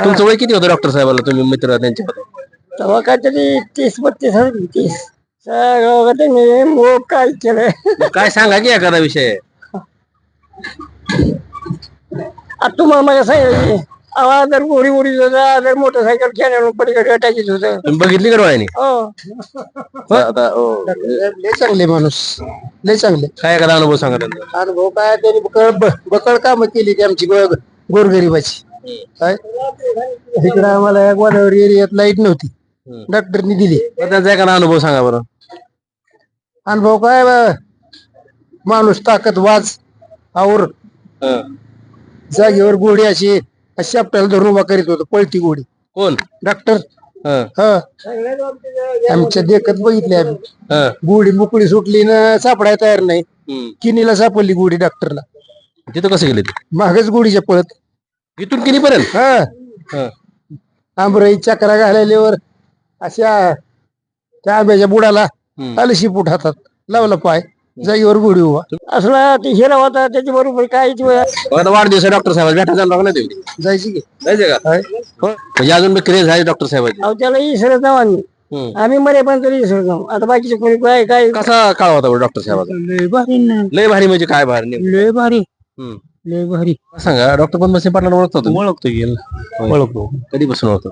तुमचं वय किती होतं डॉक्टर साहेबाला? तुम्ही मित्र त्यांचे? होते तेव्हा काहीतरी तीस बत्तीस होती तीस. सगळं त्यांनी मोग काय केलंय? मग काय सांगा की एखादा विषय? आता तुम्हाला मला सांगितलं आवाज जर गोडी गोडी होता जर मोटरसायकल खेळण्यावर पलीकडे टाकीत होतं. तुम्ही बघितली का डोळ्याने? हो. आता हो. लय चांगले माणूस. लय चांगले. काय एखादा अनुभव सांगा त्यांचा अनुभव काय? त्यांनी बकळ बकळ काम केली ती आमची गो- गोरगरिबाची. काय? इकडे आम्हाला गोदावरी एरियात लाइट नव्हती. डॉक्टरनी दिली. त्यांचा एखादा अनुभव सांगा बरं. अनुभव काय बा, माणूस ताकद वाज आवर हं. जागेवर गोडी अशी अशी आपल्याला धरून उभा करीत होतो पळती गोडी. कोण? डॉक्टर हं, ह. आमच्या देखत बघितले आम्ही. हं, गोडी मोकळी सुटली ना सापडायला तयार नाही. हं. किनीला सापडली गोडी डॉक्टरला तिथं कसं गेले ते? मागच गोडीच्या पळत. इथून किती पर्यंत हा. आंबराई चक्रा घालायल्यावर अशा त्या आंब्याच्या बुडाला. आलं शिपूट हातात लावला पाय जागेवर गोडी उभा. असला ते हिरा होता त्याच्या बरोबर काय ते आता वाढदिवस डॉक्टर साहेब भेटा जाणार नाही तुम्ही जायची की. जायचं का? हो. म्हणजे अजून मी क्रेज आहे डॉक्टर साहेबांची. अहो त्याला इसरत जाऊ आम्ही. हं. आम्ही मरे पण तरी इसरत जाऊ. आता बाकीचे कोणी काय काय कसा काळ होता डॉक्टर साहेबाचा? लय भारी लय भारी म्हणजे काय भारी? लय भारी. हं. लय भारी. सांगा डॉक्टर पद्मसिंह पाटला ओळखतो तुम्ही? ओळखतो गेल होय. ओळखतो. कधीपासून ओळखतो?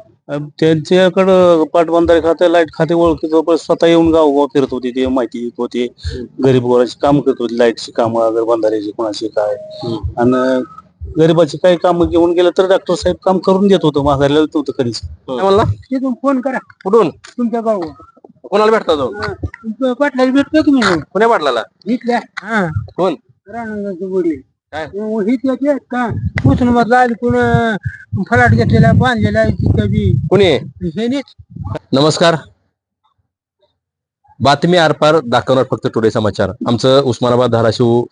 त्यांच्याकडं पाटबंधारे खाते लाइट खाते ओळखतो. पण स्वतः येऊन गाव गाव फिरत होती ते माहिती देत होते. गरीब गोराची काम करत होती लाईटची कामं अगर बंधाऱ्याची कोणाची काय. आणि गरीबाची काही काम घेऊन गेलं तर डॉक्टर साहेब काम करून देत होतं माघारीला नव्हतं कधीच. काय म्हणला? तिथून फोन करा. कुठून? तुमच्या गाव. कोणाला भेटता तो? पाटलाला भेटतो की मी? पुण्या पाटलाला? इथल्या. हा कोण वडील काय? इथल्याच आहेत का उस्मानाबादला आली कोण फलाट घेतलेला बांधलेला आहे तिथं बी. कोणी? आहे? हे नीच. नमस्कार. बातमी आरपार दाखवणार फक्त टुडे समाचार. आमचं उस्मानाबाद धाराशिव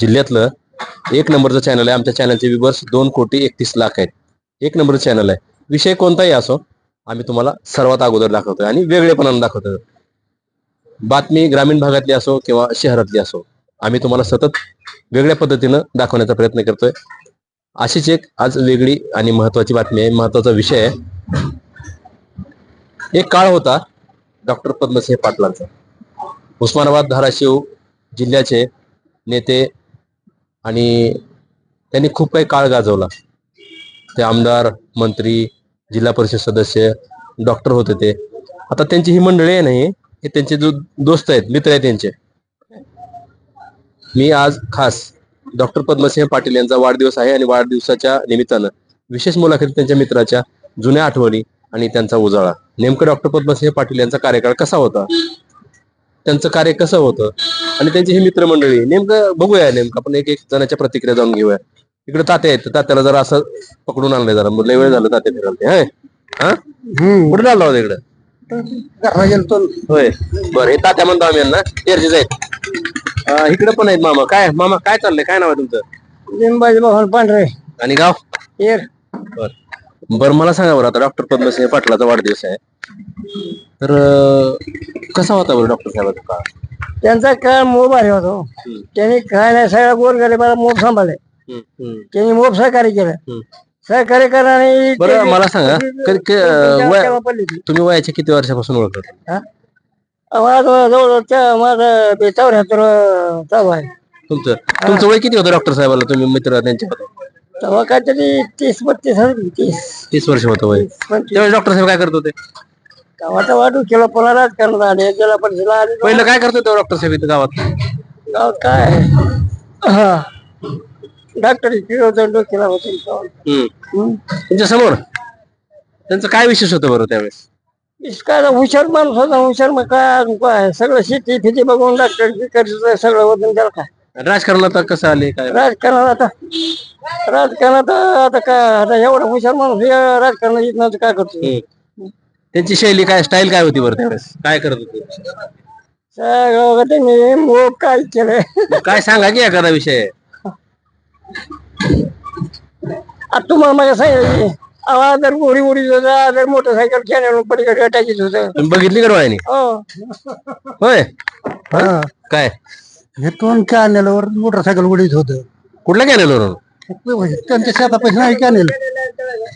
जिल्ह्यातलं एक नंबरचं चॅनल आहे. आमच्या चॅनलचे व्ह्युअर्स दोन कोटी एकतीस लाख आहेत. एक नंबरचं चॅनल आहे. विषय कोणताही असो आम्ही तुम्हाला सर्वात अगोदर दाखवतोय आणि वेगळेपणानं दाखवतोय. बातमी ग्रामीण भागातली असो किंवा शहरातली असो आम्ही तुम्हाला सतत वेगळ्या पद्धतीनं दाखवण्याचा प्रयत्न करतोय. अशीच एक आज वेगळी आणि महत्वाची बातमी आहे. महत्त्वाचा विषय आहे. एक काळ होता डॉक्टर पद्मसिंह पाटलांचा. उस्मानाबाद धाराशिव जिल्ह्याचे नेते आणि त्यांनी खूप काही काळ गाजवला. ते आमदार मंत्री जिल्हा परिषद सदस्य डॉक्टर होते ते. आता त्यांची ही मंडळी आहे नाही हे त्यांचे जो दोस्त आहेत मित्र आहेत त्यांचे. मी आज खास डॉक्टर पद्मसिंह पाटील यांचा वाढदिवस आहे आणि वाढदिवसाच्या निमित्तानं विशेष मुलाखती त्यांच्या मित्राच्या जुन्या आठवणी आणि त्यांचा उजाळा. नेमकं डॉक्टर पद्मसिंह पाटील यांचा कार्यकाळ कसा होता? त्यांचं कार्य कसं होतं? आणि त्यांची ही मित्रमंडळी नेमकं बघूया नेमकं. आपण एक एक जणाच्या प्रतिक्रिया जाणून घेऊया. इकडे तात्या आहेत. तात्याला जरा असं पकडून आणलंय जरा. लय वेळ झालं तात्या फिरायला. हाय. हा. कुठे आलो होता इकडं. होय. बरं हे तात्या म्हणतो आम्ही यांना. तेरचेच आहेत. अं, इकडे पण आहेत मामा. काय मामा काय चाललंय? काय नाव आहे तुमचं? लिंबाचे भवन पांढरे. आणि गाव? येर बर. बर मला सांगा बरं आता डॉक्टर पद्मसिंह पाटलाचा वाढदिवस आहे. तर अं, कसा होता बरं डॉक्टर साहेबाचा काळ? त्यांचा काळ मोब भारी होतो. त्यांनी काय नाही सगळ्या गोरगरिबाला मोब सांभाळले. त्यांनी मोब सहकार्य केलं. सहकार्य करणारे बरं मला सांगा क- क- वय-. तुम्ही वयाच्या किती वर्षापासून ओळखत? माझं जवळ माझं बे- चौऱ्याहत्तर चालू आहे. तुमचं तुमचं वय किती होतं डॉक्टर साहेबाला? तुम्ही मित्र त्यांचे तेव्हा काहीतरी तीस बत्तीस होती तीस. तीस वर्ष होतं वय. त्यावेळेस डॉक्टर साहेब काय करत होते? तेव्हा वाटू केलं पुन्हा राजकारणात आले जिल्हा परिषदेला आले. पहिलं काय करत होते डॉक्टर साहेब इथं गावात? गावात काय? हा. डॉक्टर डोक्याला होतं. हम्म. तुमच्यासमोर? त्यांचं काय विशेष होतं बरं त्यावेळेस? काय हुशार माणूस होता हुशार मग काय अजून काय? सगळं शेती फिती बघून डॉक्टर करत सगळं होतं त्याला काय? राजकारणात कसं आले काय? राजकारणात आता राजकारणात आता काय आता एवढा हुशार माणूस हे राजकारणात येत नव्हतं काय करतो. त्यांची शैली काय स्टाईल काय होती बरं त्यावेळेस? काय करत होते? सगळं त्यांनी मोग काय केलंय? काय सांगा की एखादा विषय? आता तुम्हाला माझ्या सांगितलं आवाज जर गोडी होता जर मोटरसायकल खेळण्यावर पलीकडे टाकीत होतं. तुम्ही बघितली का डोळ्याने हो. होय? काय? हे दोन कॅनेलवर मोटरसायकल उडीत होत. कुठल्या कॅनेलवरून त्यांच्या शेतापाशी नाही कॅनेल.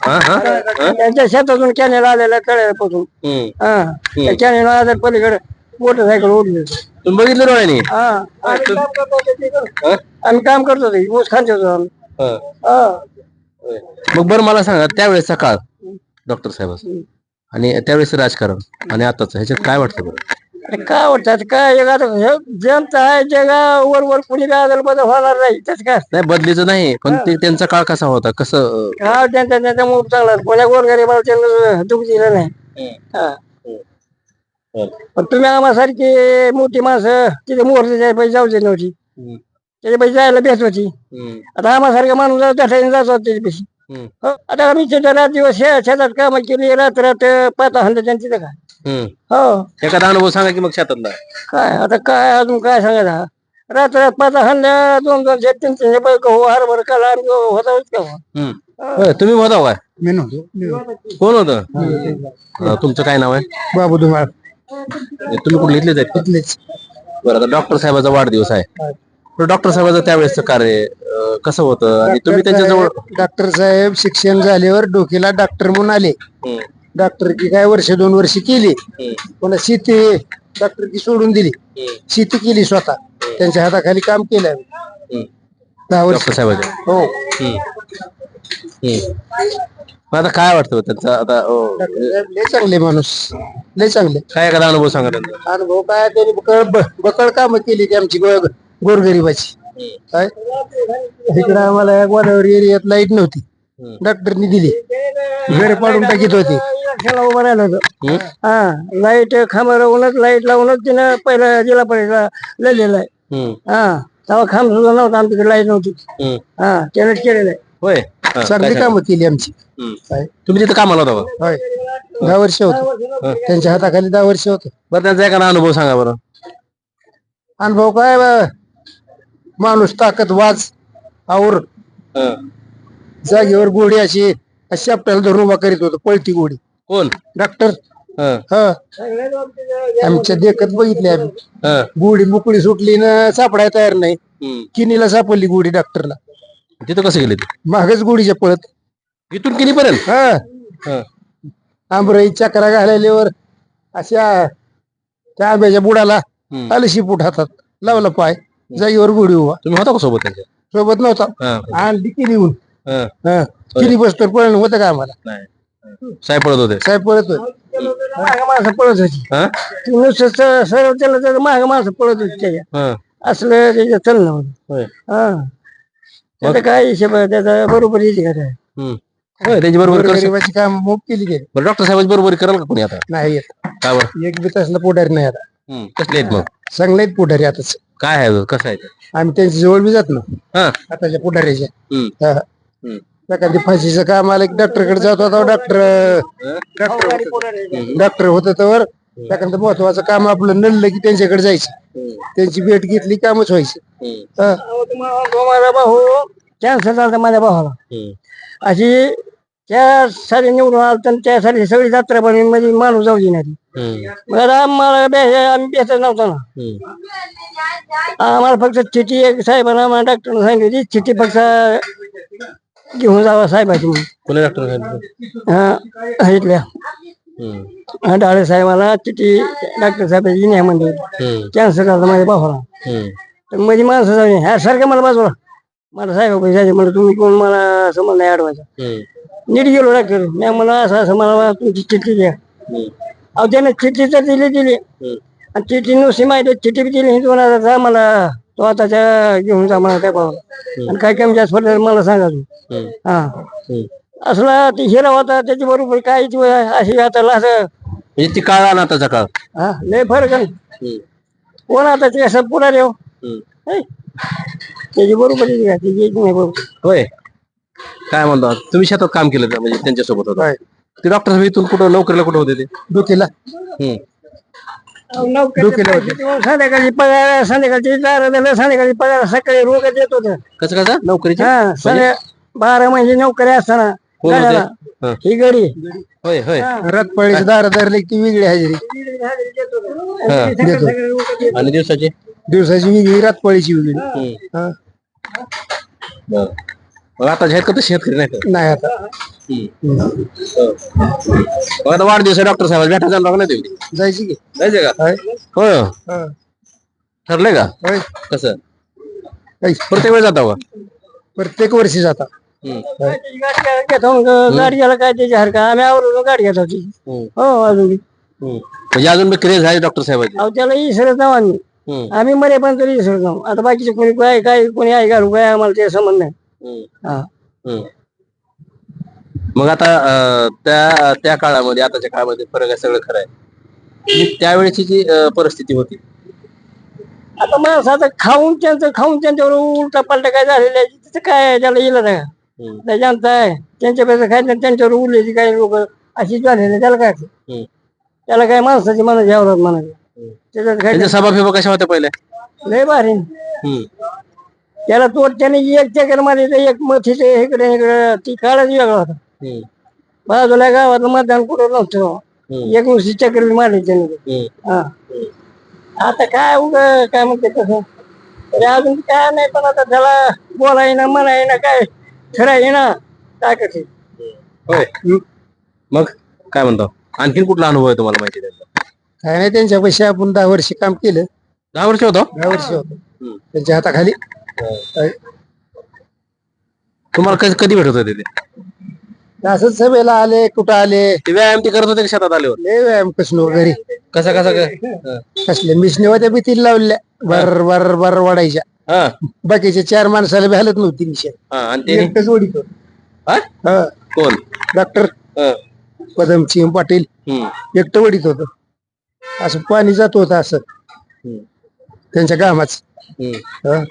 हा हा हा? त्यांच्या शेतातून कॅनेल आलेला हम्म. हा. त्या कॅनेल आल्या पलीकडे मोटरसायकल उडली तुम्ही बघितलं डोळ्याने हा. आम्ही काम करत होतो तिथं. आम्ही काम करत होतो ऊस खांचे होतो आम्ही. हा. हा. मग बरं मला सांगा त्यावेळेसचा काळ डॉक्टर साहेब आणि त्यावेळेस राजकारण आणि आताच ह्याच्यात काय वाटतं बरं? काय वाटतात काय जग आता हे जनता आहे जगा वर वर कुणी काय आदल बदल होणार नाही. त्याच काय? नाही बदलीचं नाही पण ते त्यांचा काळ कसा होता? कसं अं, हा त्यांचा त्यांचा मूग चांगला कोण्या गोरगरीबाला त्यांना दुःख दिलं नाही. हा. पण तुम्ही आम्हासारखी मोठी माणसं तिथे मोरली जाय पाहिजे जाऊ दे नव्हती हम्म. त्याच्या पैसे जायला बेस होती. आता आम्हासारखा माणूस त्या ठिकाणी जात होता त्याच्यापेक्षा. हो, आता आम्ही तिथे रात दिवस शे- शेतात काम केली रात रात पाता हंड त्यांची तिथं काय. हम्म. हो. एखादा अनुभव सांगा की मग शेतातला. काय आता काय अजून काय सांगायचं? रात रात पाता हंड्या दोन दोन शे तीन तीनशे पैक हो हरभर काला आणि होता का हो. हम्म. होय, तुम्ही होता काय? मी नव्हतो कोण होतं? तुमचं काय नाव आहे? बाबू धुमाळ तुम्ही कुठले इथलेच आहेत? का? इथलेच. बरं आता डॉक्टर साहेबाचा वाढदिवस आहे. तर डॉक्टर साहेबाचं त्यावेळेसचं कार्य अं, कसं होतं? आणि तुम्ही त्यांच्याजवळ डॉक्टर साहेब शिक्षण झाल्यावर डोक्याला डॉक्टर म्हणून आले. हम्म. डॉक्टर की काय वर्ष दोन वर्ष केली. हम्म. पुन्हा शेती डॉक्टर की सोडून दिली. हम्म. शेती केली स्वतः. त्यांच्या हाताखाली काम केलं. आम्ही. हम्म. दहा वर्ष. डॉक्टर हो. हम्म. हम्म. मग आता काय वाटतं त्यांचा? आता अं, डॉक्टर साहेब लय चांगले माणूस. लय चांगले. काय एखादा अनुभव सांगा त्यांचा अनुभव काय? त्यांनी बकळ ब- बकळ काम केली ती आमची गो- गोरगरिबाची. काय? इकडे आम्हाला गोदावरी एरियात लाइट नव्हती. डॉक्टरनी दिली. घर पाडून टाकीत होती. उभं राहिलं होतं. हम्म? हा लाइट खांब लावूनच लाइट लावूनच तिनं पहिला जिल्हा परिषदला लिहिलेलं आहे. हा तेव्हा खांब सुद्धा नव्हता आमच्याकडे लाइट नव्हती. हा त्यानंच केलेलं आहे. होय. हा, चांगली काय सांगा? कामं केली आमची? तुम्ही तिथं कामाला होता होय. दहा वर्ष होत. त्यांच्या हाताखाली दहा वर्ष होत. बरं त्यांचा एखादा अनुभव सांगा बरं. अनुभव काय बा, माणूस ताकद वाच आवर हं. जागेवर गोडी अशी अशी आपल्याला धरून उभा करीत होतो पळती गोडी. कोण? डॉक्टर. हं, आमच्या देखत बघितले आम्ही. गोडी बुकडी सुटली ना सापडायला तयार नाही. किनीला सापडली गोडी डॉक्टरला. तिथं कसं गेले मागच गोडीच्या पळत. इथून किती पर्यंत हा. आंबराई चक्रा घालल्यावर अशा त्या आंब्याच्या बुडाला. आलं शिपूट हातात. लावला पाय. जागेवर गोडी उभा. तुम्ही होता का सोबत त्यांच्या? सोबत नव्हता. हं, आणली किनी येऊन हं. पळणं होतं का आम्हाला? नाही. हं. साहेब पळत होते. साहेब पळत होते. माग माणसं पळत होती. हं? ती नुसतं स- सरळ त्याला माग माणसं पळत होती त्याच्या. हं. असलं त्याच्या होतं. होय. हा. त्याचा काय हिशेब आहे, त्याचा बरोबर येते का काय? हम्म. होय त्यांची बरोबर करशील. गरिबाची काम मोप केली गेली बरं डॉक्टर साहेबांची बरोबर कराल का कोणी आता? नाही येत. काय बरं? एक बी तसला पुढारी नाही आता. हम्म. कसले आहेत मग? चांगले आहेत पुढारी आताच. काय आहे कसं आहे ते? आम्ही त्यांच्या जवळ बी जात ना हं. आताच्या पुढाऱ्याच्या हम्म. हा. हम्म. एखादी फाशीचं काम आलं की डॉक्टरकडे जात होता डॉक्टर डॉक्टर डॉक्टर होत तर एखादं महत्वाचं काम आपलं नडलं की त्यांच्याकडे जायचं. त्यांची भेट घेतली कामच व्हायचं हम्म. हा. माझा भाऊ कॅन्सर झाला माझ्या भावाला हम्म. अशी त्या साली निवडून आलं तर त्यासाठी सगळी जत्रा बनवून म्हणजे माणूस जाऊ दे मग आम्हाला बे- आम्ही बेसत नव्हतो ना. आम्हाला फक्त चिठ्ठी एक साहेबांना आम्हाला डॉक्टरने सांगितली चिठ्ठी फक्त घेऊन जावा साहेबाची. कोणी डॉक्टर हा इथल्या. हा, डाळे साहेबाला चिठ्ठी डॉक्टर साहेबाची नाही म्हणजे. कॅन्सर झाला माझ्या भावाला. तर माझी माणसं जाऊन ह्या सारखं मला बाजूला मला साहेब पैसे म्हणलं तुम्ही कोण मला असं मला नाही अडवायचं. नीट गेलो डॉक्टर नाही मला असं असं मला तुमची चिठ्ठी द्या. अहो त्याने चिठ्ठी तर दिली दिली. आणि चिठ्ठी नुसती माहिती चिठ्ठी बी दिली दोन हजार जा मला तो आताच्या घेऊन जा मला त्या भावाला. आणि काय कमी जास्त पडलं मला सांगा तू. हा. असला ती हिरा होता त्याच्या बरोबर काय अशी आता असं म्हणजे ती काळ आणि आताचा काळ हा लय फरक आहे. कोण आता ते असं पुढे रेव हम्म. त्याची बरोबर त्याची नाही होय. काय म्हणतो? तुम्ही शेतात काम केलं? म्हणजे त्यांच्यासोबत होता. ते डॉक्टर साहेब इथून कुठं नोकरीला कुठं होते ते? डोकेला हम्म. डोकेला होते. संध्याकाळी पगार संध्याकाळची संध्याकाळी पगार सकाळी रोग देत होत. कसं कसं? नोकरीची? हा संध्या बारा महिने नोकरी असताना. कोण होते? गाड्याला. हं. ही गडी. होय होय. रथपळीची दार धरली ती वेगळी हजेरी. हा. आणि दिवसाची? दिवसाची वेगळी रातपळीची वेगळी. हम्म. हा. बरं. मग आता आहेत का तर शेतकरी नाही तर नाही आता मग आता वाढदिवस आहे डॉक्टर साहेब भेटा जाणार नाही तुम्ही जायची की जायचे का होय. होय। हा. ठरलंय का होय. कसं? होय. प्रत्येक वेळ जाता का प्रत्येक वर्षी जाता। घेतो गाडी घ्यायला काय त्याची हरकत आम्ही आवरून गाडी घेतो ती हो अजून बी. म्हणजे अजून क्रेज आहे डॉक्टर साहेबांची अहो त्याला इसरत नाव आम्ही हम्म. आम्ही मरे पण तरी इसरत नाव आता बाकीचे कोणी काय काय कोणी आहे घालू काय आम्हाला ते संबंध नाही हा. हम्म. मग आता अं, त्या त्या काळामध्ये आताच्या काळामध्ये फरक आहे सगळं खरं आहे. आणि त्यावेळेची जी अं, परिस्थिती होती? आता माणसाचं खाऊन त्यांचं खाऊन त्यांच्यावर उलटा पालटा काय झालेलं आहे? तिथं काय आहे, त्याला येलं नाही हम्म. त्या जनता आहे. त्यांच्यापेक्षा काय त्यांच्यावर उरलेली काही लोक अशी झालेली त्याला काय? हम्म. त्याला काय माणसाची मनाची घ्यावं म्हणाले त्याच्यात काय त्यांच्या सभा फिभा कशा होत्या पहिल्या? लय भारी. हम्म. त्याला तो त्याने एक चक्कर तर एक मथीचे इकडे इकडे ती काळच वेगळा होता. बाजूला गावात मतदान कुठं नव्हतं. एक नुसती चक्कर बी मारली त्याने. हा. आता काय उग काय म्हणते तसं तरी अजून काय नाही पण आता त्याला बोलाय ना म्हणाय ना काय ठराय ना काय करते होय. मग काय म्हणतो? आणखीन कुठला अनुभव आहे तुम्हाला माहिती त्याचा? काय नाही त्यांच्या पैसे आपण दहा वर्ष काम केलं. दहा वर्ष होतो? दहा वर्ष होत. त्यांच्या हाताखाली. तुम्हाला कधी कधी भेटत होते ते? असंच सभेला आले कुठं आले? ते व्यायाम ते करत होते का शेतात आल्यावर? लय व्यायाम कसनो घरी. कसा कसा काय. कसले मिशने होत्या भीतीला लावल्या. बर बर बर वाढायच्या. हा. बाकीच्या चार माणसाला बी हालत नव्हती मिशन हा आणि ते एकटंच ओढीत होतं. हा? हा. कोण? डॉक्टर हं. पदमसिंह पाटील. हम्म. एकटं वडीत होत. असं पाणी जात होतं असं. त्यांच्या कामाच. हम्म.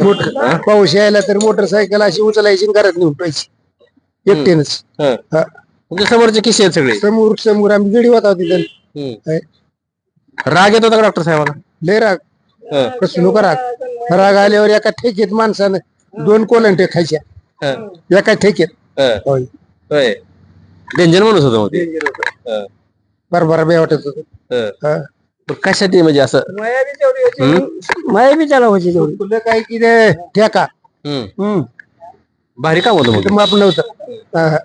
पाऊस यायला तर मोटरसायकल अशी उचलायची आणि घरात नेऊन टायची एकटेनच हं. हा. तुमच्या समोरचे किस्से आहेत सगळे समोर समोर आम्ही गडी होता तिथं हम्म. है. राग येत होता का डॉक्टर साहेबाला लय राग हं. कसं नको राग राग आल्यावर एका ठेकेत माणसानं दोन कोलंटे खायच्या हं. एका ठेकेत हं. होय होय डेंजर माणूस होता मग ते हं. बरोबर बे वाटत होत हं. कशासाठी म्हणजे असं? माया बी त्याला होती तेवढी. कुठं काय की रे ठेका हम्म. हम्म. भारी काम होतं मग माप नव्हतं. हा.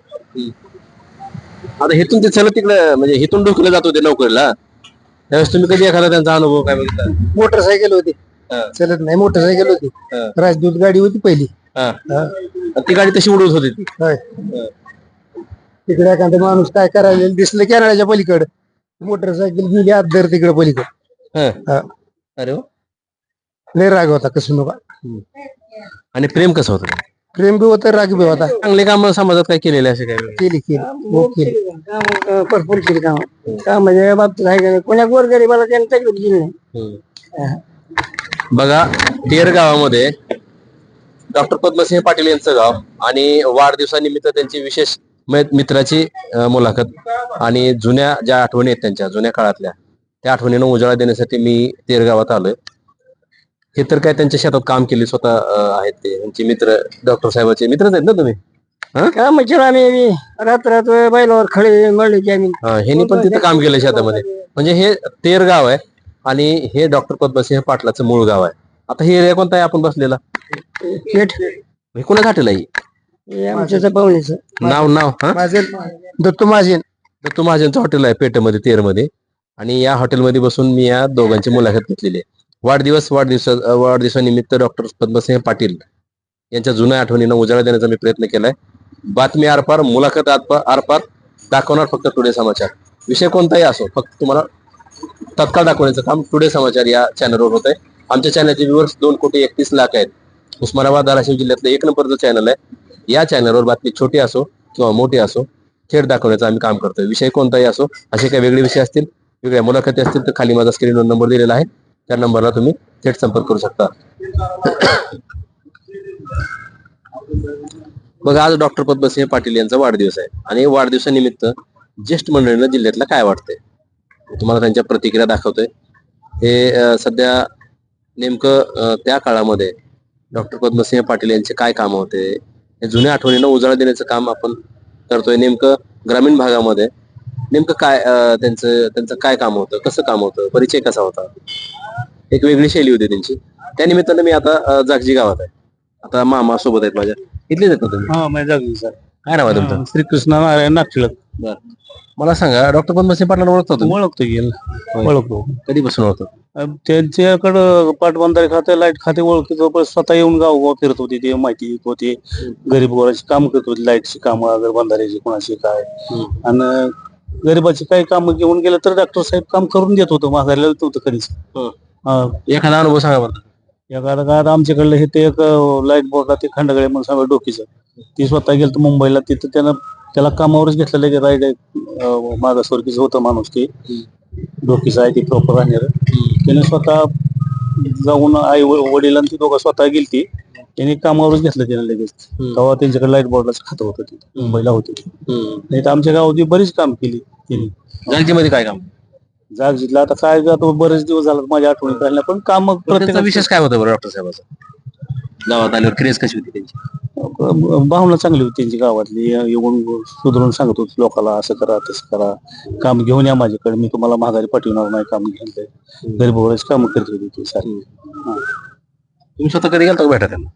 आता हेतून ते चलत तिकडे म्हणजे हेतून ढोकलं जात होते नोकरीला. त्यावेळेस तुम्ही कधी एखादा त्यांचा अनुभव काय बघितला? मोटरसायकल होती. हा. चलत नाही मोटरसायकल होती. हा. राजदूत गाडी होती पहिली. हा. हा. आणि ती गाडी तशी उडवत होती. ती होय. तिकडे एखादा माणूस काय करायला दिसलं कॅनडाच्या पलीकडे. मोटरसायकल गेली आत धर तिकडे पलीकडे. हं. हा. अरे वा. लय राग होता कसं नका. आणि प्रेम कसं होतं? प्रेम बी होतं राग बी होता. चांगले काम समाजात काय केलेले असे काय केली केली. हो केली. भरपूर केली काम. काम म्हणजे बाबतीत आहे का नाही? कोण्या गोरगरीबाला त्याने तकलीफ दिली नाही. बघा तेर गावामध्ये डॉक्टर पद्मसिंह पाटील यांचं गाव आणि वाढदिवसानिमित्त त्यांची विशेष मित्राची मुलाखत. आणि जुन्या ज्या आठवणी आहेत त्यांच्या जुन्या काळातल्या त्या आठवणीनं उजाळा देण्यासाठी मी तेर गावात आलोय. हे तर काय त्यांच्या शेतात काम केले स्वतः आहेत ते. त्यांचे मित्र डॉक्टर साहेबाचे. मित्रच आहेत ना तुम्ही? काम म्हणजे आम्ही रात रात बैलावर खडे मळले की आम्ही. हा, ह्यांनी पण तिथं काम केलं शेतामध्ये. म्हणजे हे तेर गाव आहे आणि हे डॉक्टर पद्मसिंह पाटलाचं मूळ गाव आहे. आता हे एरिया कोणता आहे? आपण बसलेला. हे कोणा घाटेला आहे? हे आमच्या पाहुण्याचं. नाव नाव हा? माझे दत्तू माझेन दत्तू महाजनचं हॉटेल आहे पेठमध्ये तेरमध्ये. आणि या हॉटेलमध्ये बसून मी या दोघांची मुलाखत घेतलेली आहे. वाढदिवस वाढदिवस वाढदिवसानिमित्त डॉक्टर पद्मसिंह पाटील यांच्या जुन्या आठवणींना उजाळा देण्याचा मी प्रयत्न केलाय. बातमी आरपार मुलाखत आरपार आरपार दाखवणार फक्त टुडे समाचार. विषय कोणताही असो फक्त तुम्हाला तत्काळ दाखवण्याचं काम टुडे समाचार या चॅनलवर होत आहे आमच्या चॅनलचे व्ह्युअर्स दोन कोटी एकतीस लाख आहेत. उस्मानाबाद धाराशिव जिल्ह्यातलं एक नंबरचं चॅनल आहे. या चॅनलवर बातमी छोटी असो किंवा मोठी असो थेट दाखवण्याचं आम्ही काम करतोय. विषय कोणताही असो असे काही वेगळे विषय असतील वेगळ्या मुलाखती असतील तर खाली माझा स्क्रीनवर नंबर दिलेला आहे. त्या नंबरला तुम्ही थेट संपर्क करू शकता. बघा आज डॉक्टर पद्मसिंह पाटील यांचा वाढदिवस आहे. आणि वाढदिवसानिमित्त ज्येष्ठ मंडळींना जिल्ह्यातलं काय वाटतंय? तुम्हाला त्यांच्या प्रतिक्रिया दाखवतोय. हे सध्या नेमकं त्या काळामध्ये डॉक्टर पद्मसिंह पाटील यांचे काय काम होते? हे जुन्या आठवणींना उजाळा देण्याचं काम आपण करतोय. नेमकं ग्रामीण भागामध्ये नेमकं काय त्यांचं त्यांचं काय काम होतं? कसं काम होतं? परिचय कसा होता? एक वेगळी शैली होती त्यांची. त्यानिमित्तानं मी आता जागजी गावात आहे. आता मामा सोबत आहेत माझ्या. इथलेच आहेत ना तुम्ही? हा माझ्या जागली सर. काय नाव आहे तुमचं? श्रीकृष्ण नारायण नागठिळक मला सांगा डॉक्टर पद्मसिंह पाटलांना ओळखता तुम्ही? ओळखतो येईल ओळखतो. कधीपासून ओळखतो? त्यांच्याकडं पाटबंधारे खाते लाइट खाते ओळखतो पण स्वतः येऊन गावगाव फिरत होते ते माहिती देत होते. गरीब गोराची काम करत होते लाईटची कामं अगर बंधाऱ्याची कोणाची काय. आणि गरीबाची काही काम घेऊन गेलं तर डॉक्टर साहेब काम करून देत होतं माघारीला येत होतं कधीच. हं. एखादा अनुभव सांगा बरं. या काळात आमच्याकडलं हे ते एक लाइट बोर्डला ते खंडगळे म्हणून सांगा डोकीचं. ती स्वतः गेलं तर मुंबईला तिथं त्यानं त्याला कामावरच घेतलेलं की राईड मागासवर्गीचं होतं माणूस ते. डोकीचं आहे ते प्रॉपर राहणार. त्याने स्वतः जाऊन आई व- वडिलांची दोघं स्वतः गेलती. त्यांनी कामावरच घेतलं त्याने लगेच. तेव्हा त्यांच्याकडे लाइट बोर्डलाच खातं होतं ते मुंबईला होते. नाही तर आमच्या गावात बरीच काम केली त्यांनी. जागजीमध्ये काय काम? जाग जिथला आता काय जातो बरेच दिवस झाला माझ्या आठवणीत पण काम त्याचा प्रत्येक विशेष काय होतं बरं डॉक्टर साहेबाचा? गावात आल्यावर क्रेज कशी होती त्यांची? भावना चांगली होती त्यांची गावातली. येऊन सुधरून सांगत होते लोकांना असं करा तसं करा. काम घेऊन या माझ्याकडे. मी तुम्हाला माघारी पाठवणार नाही काम घेतलंय गरीब काम करत होते ते सारे तुम्ही स्वतः कधी गेलता का भेटा त्यांना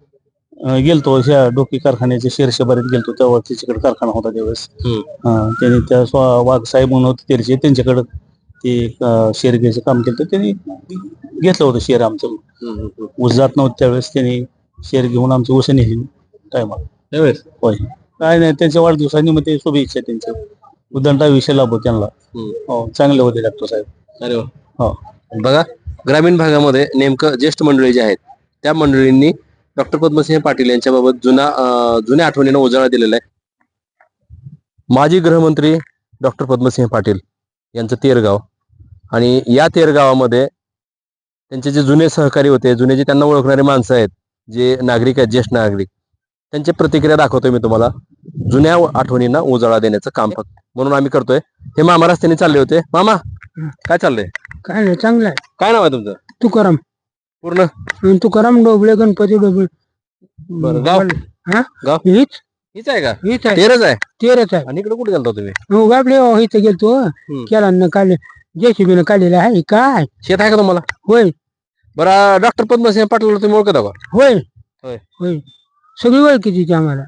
अं, गेलतो. ह्या डोकी कारखान्याच्या शेरशेबारीत गेलतो. तेव्हा त्याच्याकडे कारखाना होता त्यावेळेस. हा, त्यांनी त्या स्वा- वाघ साहेब म्हणून होते तेरचे त्यांच्याकडे ते अं, शेर घ्यायचं काम केलं. तर त्यांनी घेतलं होतं शेर आमचं. ऊस जात नव्हतं त्यावेळेस. त्यांनी शेर घेऊन आमची ऊस नेली टायमाला. त्यावेळेस? होय. काय नाही त्यांच्या वाढदिवसानिमित्त शुभेच्छा त्यांच्या उदंडा विषय लाभो त्यांना. हो चांगले होते डॉक्टर साहेब. अरे वा. हो. बघा ग्रामीण भागामध्ये नेमकं ज्येष्ठ मंडळी जे आहेत त्या मंडळींनी डॉक्टर पद्मसिंह पाटील यांच्याबाबत जुना अं, जुन्या आठवणीनं उजाळा दिलेला आहे. माजी गृहमंत्री डॉक्टर पद्मसिंह पाटील यांचं तेरगाव आणि या तेरगावामध्ये त्यांचे जे जुने सहकारी होते जुने जे त्यांना ओळखणारे माणसं आहेत जे नागरिक आहेत ज्येष्ठ नागरिक त्यांची प्रतिक्रिया दाखवतोय मी तुम्हाला. जुन्या आठवणींना उजाळा देण्याचं काम फक्त म्हणून आम्ही करतोय. हे मामा रस्त्याने चालले होते. मामा काय चाललंय? काय नाही चांगलं आहे. काय नाव आहे तुमचं? तुकाराम. पूर्ण? तुकाराम डोबळे गणपती डोबळे बरं, गाव? हा? गाव? हीच. हीच आहे का? हीच आहे. तेरच आहे? तेरच आहे. आणि इकडे कुठे गेलता तुम्ही? हो बाबले हो, इथं गेलतो. केला काल जेसीबीनं काढलेला आहे. काय? शेत आहे का तुम्हाला? होय. बरं डॉक्टर पद्मसिंह पाटील तुम्ही ओळखता का? होय. होय. होय. सगळी ओळखीची ती आम्हाला.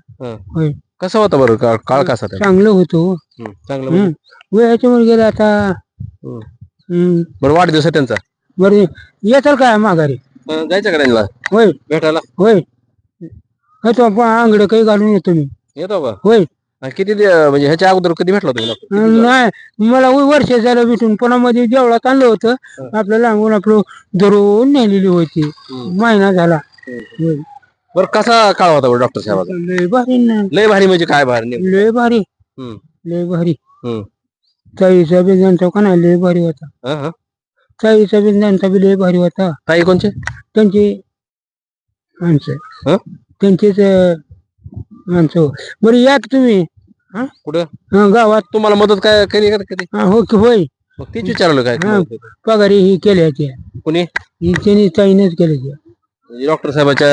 कसं होतं बरं काळ काळ कसा त्याचा? चांगलं होतो हं, चांगलं म्हणजे. वयाच्यामुळे गेला आता हं. हम्म. बरं वाढदिवस आहे त्यांचा? बरं येताल काय माघारी? अं, जायचं का त्यांना? होय. भेटायला? होय. येतो आंगड काही घालून येतो मी. येतो का? होय. किती दि- म्हणजे ह्याच्या अगोदर कधी भेटला तुम्ही? किती दिवस? नाही मला वर्ष झालं भेटून पुन्हा मध्ये जेवढा आणलं होतं आपलं लांबून आपलं धरून नेलेली होती. महिना झाला. बरं कसा काळ होता बरं डॉक्टर साहेबाचा लय भारी ना लय भारी म्हणजे काय भारी नेमकं? लय भारी. लय भारी हं. चाळीचा बी त्यांचा का नाही लय भारी होता हं, हं. चाळीचा बी त्यांचा बी लय भारी होता ताई कोणचे त्यांची माणसं हं? त्यांचेच अं, माणसं बरं या की तुम्ही कुठं? हं, गावात. तुम्हाला मदत काय का कधी हं, हो की होय. मग तीच विचारलं काय? हं. पगारी ही केल्या त्या कुणी? ही त्यांनी ताईनच केल्या त्या म्हणजे डॉक्टर साहेबाच्या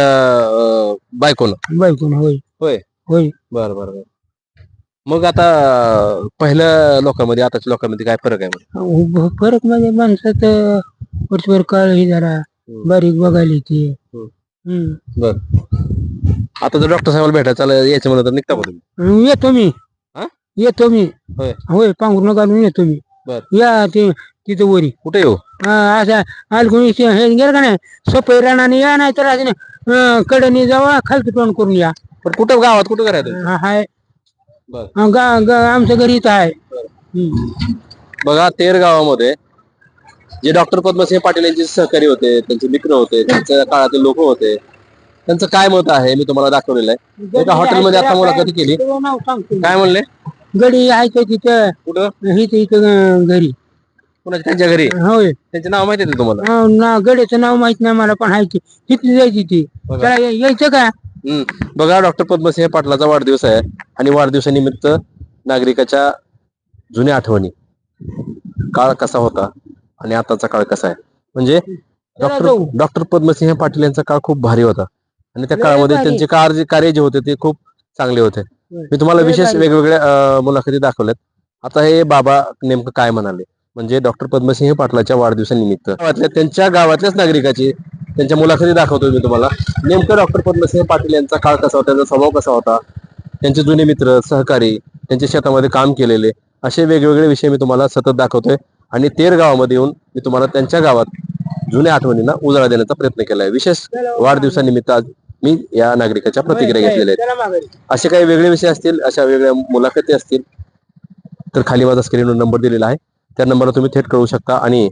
अं, बायकोनं? बायकोन होय. होय? होय. बरं बरं बरं. मग आता पहिल्या लोकांमध्ये आताच्या लोकांमध्ये काय फरक आहे मग? अहो, फरक म्हणजे माणसात वर्षभर काळ ही जरा बारीक बघायला येते हं. हं. आता जर डॉक्टर साहेबाला भेटायला चाललं यायचं म्हणलं तर निघता का तुम्ही? येतो मी. हा? येतो मी होय. होय पांघरून घालून येतो मी बर. या ते तिथं वरी. कुठे येऊ? हा, असं आलगुणी हे गेलं का नाही? सपई रानाने या नाही तर असं कडनी जावा खालती तोंड करून या. पण कुठं गावात कुठं करायचं हा, हाय. बर. हा, गा गा- आमच्या घरी इथं आहे. बघा तेर गावामध्ये जे डॉक्टर पद्मसिंह पाटील यांचे सहकारी होते त्यांचे मित्र होते त्यांच्या काळातील लोक होते त्यांचं काय मत आहे मी तुम्हाला दाखवलेलं आहे. एका हॉटेलमध्ये आता मुलाखती केली. काय म्हणले? गडी आहे का तिथं कुठं इथं इथं घरी. कुणाच्या त्यांच्या घरी? होय. त्यांचे नाव माहिती आहे तुम्हाला? हा, ना गड्याचं नाव माहीत नाही मला पण आहे की तिथली जायची ती. बघा. त्याला या- यायचं का? हम्म. बघा डॉक्टर पद्मसिंह पाटलाचा वाढदिवस आहे आणि वाढदिवसानिमित्त नागरिकाच्या जुन्या आठवणी. काळ कसा होता आणि आताचा काळ कसा आहे? म्हणजे डॉक्टर जाऊ. डॉक्टर पद्मसिंह पाटील यांचा काळ खूप भारी होता. आणि त्या लय काळामध्ये भारी. त्यांचे कार्य कार्य जे होते ते खूप चांगले होते. मी तुम्हाला विशेष. वेगवेगळ्या अं, मुलाखती दाखवल्यात. आता हे बाबा नेमकं काय म्हणाले? म्हणजे डॉक्टर पद्मसिंह पाटलाच्या वाढदिवसानिमित्त. गावातल्या त्यांच्या गावातल्याच नागरिकाची त्यांच्या मुलाखती दाखवतोय मी तुम्हाला. नेमकं डॉक्टर पद्मसिंह पाटील यांचा काळ कसा होता? त्यांचा स्वभाव कसा होता? त्यांचे जुने मित्र सहकारी त्यांच्या शेतामध्ये काम केलेले असे वेगवेगळे विषय मी तुम्हाला सतत दाखवतोय. आणि तेर गावामध्ये येऊन मी तुम्हाला त्यांच्या गावात जुन्या आठवणींना उजाळा देण्याचा प्रयत्न केलाय. विशेष वाढदिवसानिमित्त आज मी या नागरिकाच्या प्रतिक्रिया घेतलेल्या आहेत. असे काही वेगळे विषय असतील अशा वेगळ्या मुलाखती असतील तर खाली माझा स्क्रीनवर नंबर दिलेला आहे. त्या नंबरला तुम्ही थेट कळू शकता. आणि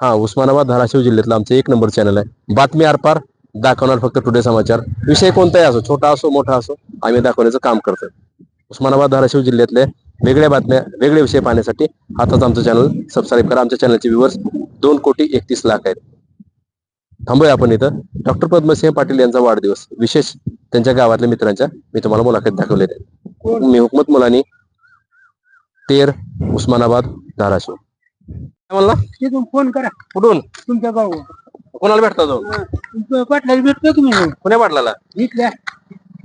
हा उस्मानाबाद धाराशिव जिल्ह्यातलं आमचं एक नंबर चॅनल आहे. बातमी आरपार दाखवणार फक्त टुडे समाचार. विषय कोणताही असो छोटा असो मोठा असो आम्ही दाखवण्याचं काम करतोय. उस्मानाबाद धाराशिव जिल्ह्यातले वेगळ्या बातम्या वेगळे विषय पाहण्यासाठी आताच आमचं चॅनल सबस्क्राईब करा. आमच्या चॅनलचे व्ह्युअर्स दोन कोटी एकतीस लाख आहेत. थांबूया आपण इथं. डॉक्टर पद्मसिंह पाटील यांचा वाढदिवस विशेष त्यांच्या गावातल्या मित्रांच्या मी तुम्हाला मुलाखत दाखवले मी हुकमत मुलानी तेर उस्मानाबाद धाराशिव. काय म्हणला? तिथून फोन करा. कुठून? तुमच्या गाव. कोणाला भेटता तो? पाटलाला भेटतो की मी पुण्या पाटलाला? इथल्या.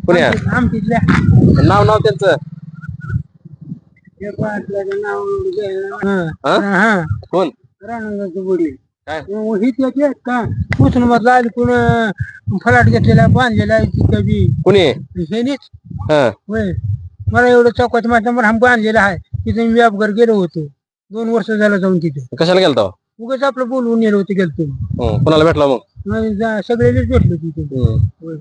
पुण्या आमच्या नाव नाव त्यांचं? पाटलाचं नाव हा? कोण? राणाचं वडील. काय? ही त्याची उस्मानाबादला आली कोण फलाट घेतलेला बांधलेला तिथं बी. कुणी? हे नीच हा. होय. मला एवढं चौकात माझ्या हम बांधलेला आहे. तिथे मी अपघात गेलो होतो. दोन वर्ष झालं जाऊन तिथे. कशाला गेलता? उगाच आपलं बोलवून नेलं होतं गेलतो. हं, कोणाला भेटला मग? मग जा- सगळेच भेटलो तिथे. हं. होय.